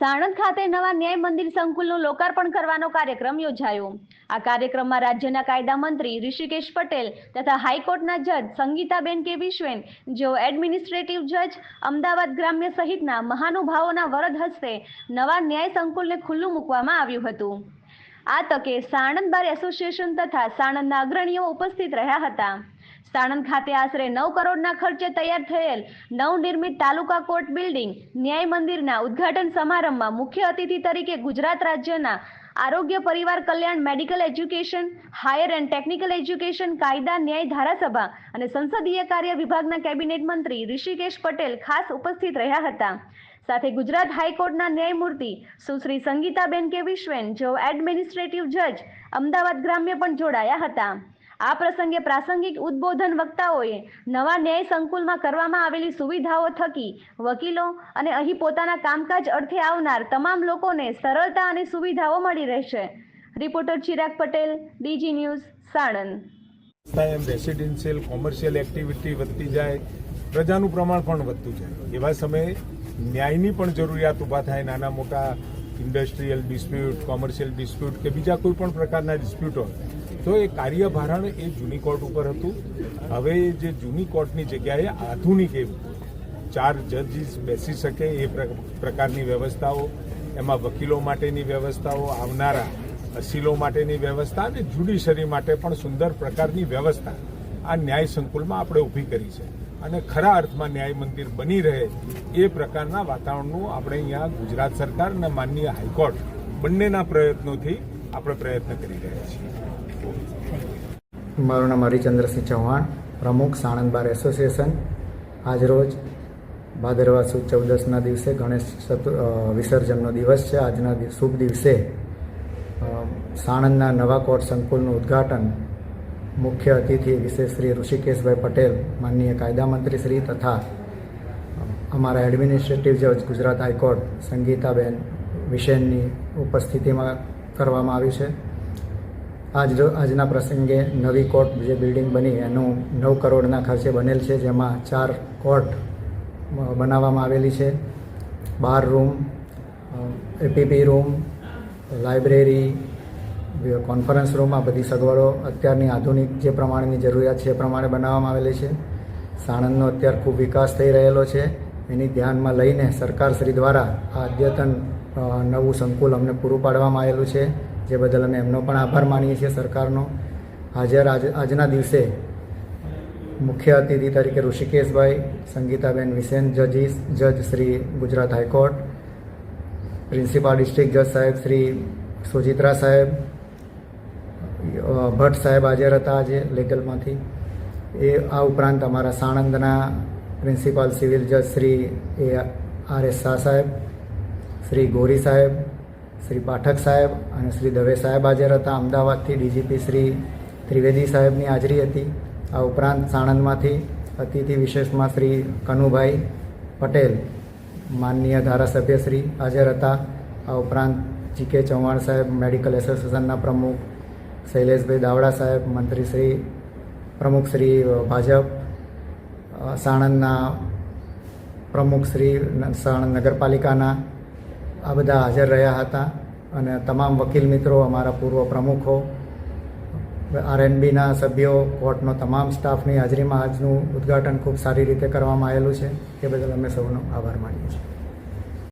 સાણંદ ખાતે નવા ન્યાય મંદિર સંકુલનું લોકાર્પણ કરવાનો કાર્યક્રમ યોજાયો. આ કાર્યક્રમમાં રાજ્યના કાયદા મંત્રી ઋષિકેશ પટેલ તથા હાઈકોર્ટના જજ સંગીતાબેન કે વિશ્વેન, જેઓ એડમિનિસ્ટ્રેટિવ જજ, અમદાવાદ ગ્રામ્ય સહિતના મહાનુભાવોના વરદ હસ્તે નવા ન્યાય સંકુલને ખુલ્લું મૂકવામાં આવ્યું હતું. આ તકે સાણંદ બાર એસોસિએશન તથા સાણંદના અગ્રણીઓ ઉપસ્થિત રહ્યા હતા. સાણંદ ખાતે આશરે નવ કરોડના ખર્ચે તૈયાર થયેલ નવનિર્મિત તાલુકા કોર્ટ બિલ્ડિંગ ન્યાય મંદિરના ઉદ્ઘાટન સમારંભમાં મુખ્ય અતિથિ તરીકે ગુજરાત રાજ્યના આરોગ્ય, પરિવાર કલ્યાણ, medical education, higher and technical education, કાયદા, ન્યાય ધારાસભા અને સંસદીય કાર્ય વિભાગના કેબિનેટ મંત્રી ઋષિકેશ પટેલ ખાસ ઉપસ્થિત રહ્યા હતા. સાથે ગુજરાત હાઈકોર્ટના ન્યાયમૂર્તિ સુશ્રી સંગીતાબેન કે વિશ્વેન, જેઓ એડમિનિસ્ટ્રેટિવ જજ, અમદાવાદ ગ્રામ્ય પણ જોડાયા હતા. આ પ્રસંગે પ્રાસંગિક ઉદ્બોધન વક્તાઓએ નવા ન્યાય સંકુલમાં કરવામાં આવેલી સુવિધાઓ થકી વકીલો અને અહીં પોતાના કામકાજ અર્થે આવનાર તમામ લોકોને સરળતા અને સુવિધાઓ મળી રહેશે. Reporter Chirag Patel, DG news, Sanand. Residential commercial activity વધતી જાય, પ્રજાનું પ્રમાણ પણ વધતું જાય. એવા સમયે ન્યાયની પણ જરૂરિયાત ઊભા થાય, નાના મોટા ઇન્ડસ્ટ્રીયલ ડિસ્પ્યુટ કોમર્શિયલ ડિસ્પ્યુટ કે બીજા કોઈ પણ પ્રકારના ડિસ્પ્યુટ હોય તો એ કાર્યભારણ એ જૂની કોર્ટ ઉપર હતું. હવે જે જૂની કોર્ટની જગ્યાએ આધુનિક એ ચાર જજીસ બેસી શકે એ પ્ર- પ્રકારની વ્યવસ્થાઓ, એમાં વકીલો માટેની વ્યવસ્થાઓ, આવનારા અસીલો માટેની વ્યવસ્થા અને જ્યુડિશરી માટે પણ સુંદર પ્રકારની વ્યવસ્થા આ ન્યાય સંકુલમાં આપણે ઊભી કરી છે. અને ખરા અર્થમાં ન્યાય મંદિર બની રહે એ પ્રકારના વાતાવરણનું આપણે અહીંયા ગુજરાત સરકાર અને માનનીય હાઈકોર્ટ બંનેના પ્રયત્નોથી આપણે પ્રયત્ન કરી રહ્યા છીએ. મારું નામ હરિચંદ્રસિંહ ચૌહાણ, પ્રમુખ સાણંદ બાર એસોસિએશન. આજરોજ ભાદરવા સુદ ચૌદસના દિવસે ગણેશ ચતુ વિસર્જનનો દિવસ છે. આજના શુભ દિવસે સાણંદના નવા કોર્ટ સંકુલનું ઉદ્ઘાટન મુખ્ય અતિથિ વિશેષ શ્રી ઋષિકેશભાઈ પટેલ, માનનીય કાયદા મંત્રી શ્રી તથા અમારા એડમિનિસ્ટ્રેટિવ જજ ગુજરાત હાઈકોર્ટ સંગીતાબેન વિશેનની ઉપસ્થિતિમાં કરવામાં આવ્યું છે. આજ આજના પ્રસંગે નવી કોર્ટ જે બિલ્ડિંગ બની, એનું નવ કરોડના ખર્ચે બનેલ છે, જેમાં ચાર કોર્ટ બનાવવામાં આવેલી છે. Bar room APP room, library conference room, આ બધી સગવડો અત્યારની આધુનિક જે પ્રમાણેની જરૂરિયાત છે એ પ્રમાણે બનાવવામાં આવેલી છે. સાણંદનો અત્યારે ખૂબ વિકાસ થઈ રહેલો છે. એની ધ્યાનમાં લઈને સરકારશ્રી દ્વારા આ અદ્યતન નવું સંકુલ અમને પૂરું પાડવામાં આવેલું છે. જે બદલ અમે એમનો પણ આભાર માનીએ છીએ સરકારનો. હાજર આજ, આજના દિવસે મુખ્ય અતિથિ તરીકે ઋષિકેશભાઈ, સંગીતાબેન વિસેન જજીસ, જજ Shri Gujarat high court, principal district જજ સાહેબ શ્રી સુજિત્રા સાહેબ ભટ્ટ સાહેબ હાજર હતા આજે લીગલમાંથી. એ, આ ઉપરાંત અમારા સાણંદના પ્રિન્સિપાલ સિવિલ જજ Shri A R S Shah સાહેબ, શ્રી ગોરી સાહેબ શ્રી પાઠક સાહેબ અને શ્રી દવે સાહેબ હાજર હતા. અમદાવાદથી ડીજીપી શ્રી ત્રિવેદી સાહેબની હાજરી હતી. આ ઉપરાંત સાણંદમાંથી અતિથિ વિશેષમાં શ્રી કનુભાઈ પટેલ, માનનીય ધારાસભ્ય શ્રી હાજર હતા. આ ઉપરાંત જીકે ચૌહાણ સાહેબ, મેડિકલ એસોસિએશનના પ્રમુખ, શૈલેષભાઈ દાવડા સાહેબ, મંત્રી શ્રી, પ્રમુખ શ્રી ભાજપ સાણંદના પ્રમુખ શ્રી સાણંદ નગરપાલિકાના આ બધા હાજર રહ્યા હતા અને તમામ વકીલ મિત્રો, અમારા પૂર્વ પ્રમુખો આરએનબીના સભ્યો, કોર્ટનો તમામ સ્ટાફની હાજરીમાં આજનું ઉદ્ઘાટન ખૂબ સારી રીતે કરવામાં આવેલું છે. એ બદલ અમે સૌનો આભાર માનીએ છીએ.